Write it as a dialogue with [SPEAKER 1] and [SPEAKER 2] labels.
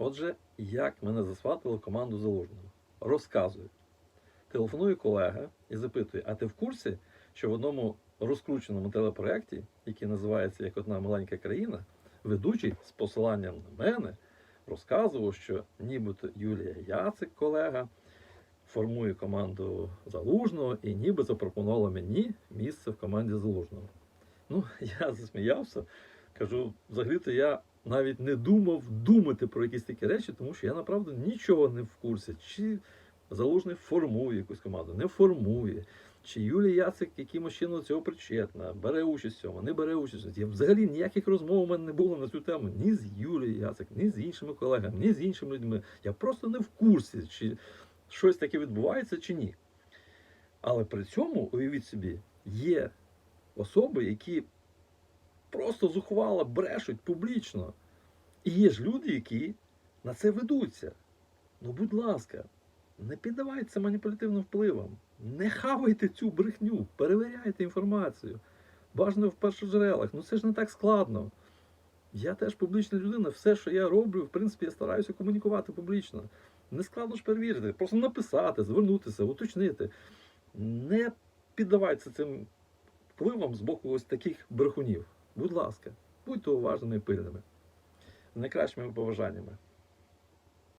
[SPEAKER 1] Отже, як мене засватили команду залужного? Розказую. Телефонує колега і запитує: а ти в курсі, що в одному розкрученому телепроєкті, який називається Як одна маленька країна, ведучий з посиланням на мене розказував, що нібито Юлія Яцик, колега, формує команду залужного і ніби запропонувала мені місце в команді залужного. Ну, я засміявся. Кажу, взагалі-то я навіть не думав думати про якісь такі речі, тому що я направду нічого не в курсі. Чи залужний формує якусь команду, не формує. Чи Юлія Яцик якимось чином цього причетна, бере участь в цьому, не бере участь. Я взагалі ніяких розмов у мене не було на цю тему ні з Юлією Яцик, ні з іншими колегами, ні з іншими людьми. Я просто не в курсі, чи щось таке відбувається, чи ні. Але при цьому, уявіть собі, є особи, які просто зухвало брешуть публічно. І є ж люди, які на це ведуться. Ну, будь ласка, не піддавайтеся маніпулятивним впливам. Не хавайте цю брехню, перевіряйте інформацію. Бажано в першоджерелах. Ну це ж не так складно. Я теж публічна людина, все, що я роблю, в принципі, я стараюся комунікувати публічно. Не складно ж перевірити, просто написати, звернутися, уточнити. Не піддавайтеся цим впливам з боку ось таких брехунів. Будь ласка, будьте уважними і пильними. З найкращими побажаннями.